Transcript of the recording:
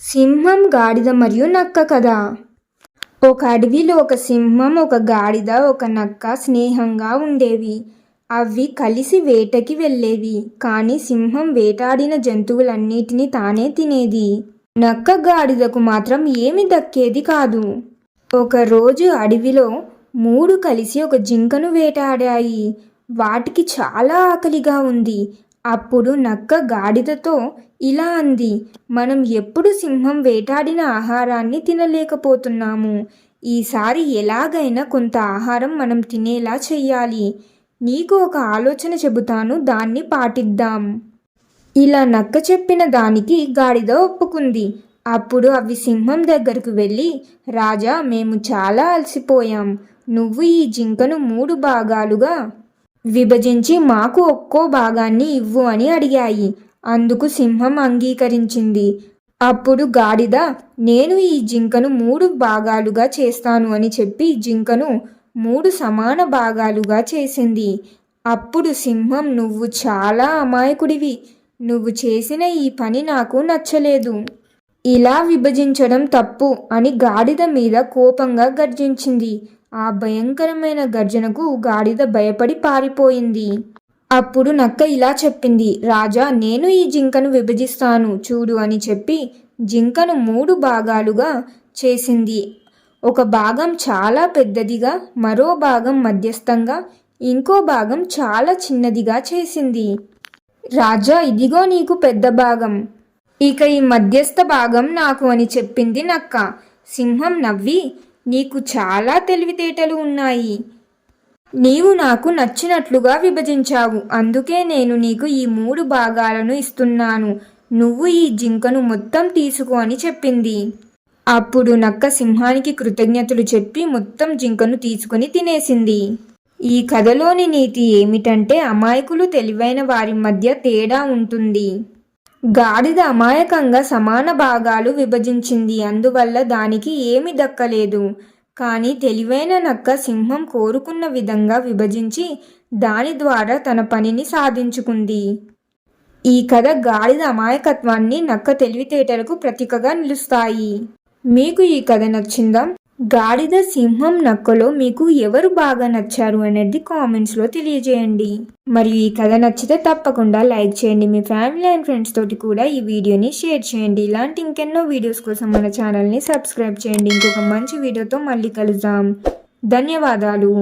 సింహం గాడిద మరియు నక్క కథ ఒక అడవిలో ఒక సింహం ఒక గాడిద ఒక నక్క స్నేహంగా ఉండేవి. అవి కలిసి వేటకి వెళ్ళేవి. కానీ సింహం వేటాడిన జంతువులన్నిటినీ తానే తినేది. నక్క గాడిదకు మాత్రం ఏమి దక్కేది కాదు. ఒకరోజు అడవిలో మూడు కలిసి ఒక జింకను వేటాడాయి. వాటికి చాలా ఆకలిగా ఉంది. అప్పుడు నక్క గాడిదతో ఇలా అంది మనం ఎప్పుడు సింహం వేటాడిన ఆహారాన్ని తినలేకపోతున్నాము. ఈసారి ఎలాగైనా కొంత ఆహారం మనం తినేలా చెయ్యాలి. నీకు ఒక ఆలోచన చెబుతాను దాన్ని పాటిద్దాం ఇలా నక్క చెప్పిన దానికి గాడిద ఒప్పుకుంది. అప్పుడు అవి సింహం దగ్గరకు వెళ్ళి రాజా మేము చాలా అలసిపోయాం. నువ్వు ఈ జింకను మూడు భాగాలుగా విభజించి మాకు ఒక్కో భాగాన్ని ఇవ్వు అని అడిగాయి. అందుకు సింహం అంగీకరించింది. అప్పుడు గాడిద నేను ఈ జింకను మూడు భాగాలుగా చేస్తాను అని చెప్పి జింకను మూడు సమాన భాగాలుగా చేసింది. అప్పుడు సింహం నువ్వు చాలా అమాయకుడివి. నువ్వు చేసిన ఈ పని నాకు నచ్చలేదు. ఇలా విభజించడం తప్పు అని గాడిద మీద కోపంగా గర్జించింది. ఆ భయంకరమైన గర్జనకు గాడిద భయపడి పారిపోయింది. అప్పుడు నక్క ఇలా చెప్పింది రాజా నేను ఈ జింకను విభజిస్తాను చూడు అని చెప్పి జింకను మూడు భాగాలుగా చేసింది. ఒక భాగం చాలా పెద్దదిగా మరో భాగం మధ్యస్థంగా ఇంకో భాగం చాలా చిన్నదిగా చేసింది. రాజా ఇదిగో నీకు పెద్ద భాగం. ఇక ఈ మధ్యస్థ భాగం నాకు అని చెప్పింది నక్క. సింహం నవ్వి నీకు చాలా తెలివితేటలు ఉన్నాయి. నీవు నాకు నచ్చినట్లుగా విభజించావు. అందుకే నేను నీకు ఈ మూడు భాగాలను ఇస్తున్నాను. నువ్వు ఈ జింకను మొత్తం తీసుకో అని చెప్పింది. అప్పుడు నక్క సింహానికి కృతజ్ఞతలు చెప్పి మొత్తం జింకను తీసుకుని తినేసింది. ఈ కథలోని నీతి ఏమిటంటే అమాయకులు తెలివైన వారి మధ్య తేడా ఉంటుంది. గాడిద అమాయకంగా సమాన భాగాలు విభజించింది. అందువల్ల దానికి ఏమి దక్కలేదు. కానీ తెలివైన నక్క సింహం కోరుకున్న విధంగా విభజించి దాని ద్వారా తన పనిని సాధించుకుంది. ఈ కథ గాడిద అమాయకత్వాన్ని నక్క తెలివితేటలకు ప్రతీకగా నిలుస్తాయి. మీకు ఈ కథ నచ్చిందా? గాడిద సింహం నక్కలో మీకు ఎవరు బాగా నచ్చారు అనేది కామెంట్స్లో తెలియజేయండి. మరియు ఈ కథ నచ్చితే తప్పకుండా లైక్ చేయండి. మీ ఫ్యామిలీ అండ్ ఫ్రెండ్స్ తోటి కూడా ఈ వీడియోని షేర్ చేయండి. ఇలాంటి ఇంకెన్నో వీడియోస్ కోసం మన ఛానల్ని సబ్స్క్రైబ్ చేయండి. ఇంకొక మంచి వీడియోతో మళ్ళీ కలుద్దాం. ధన్యవాదాలు.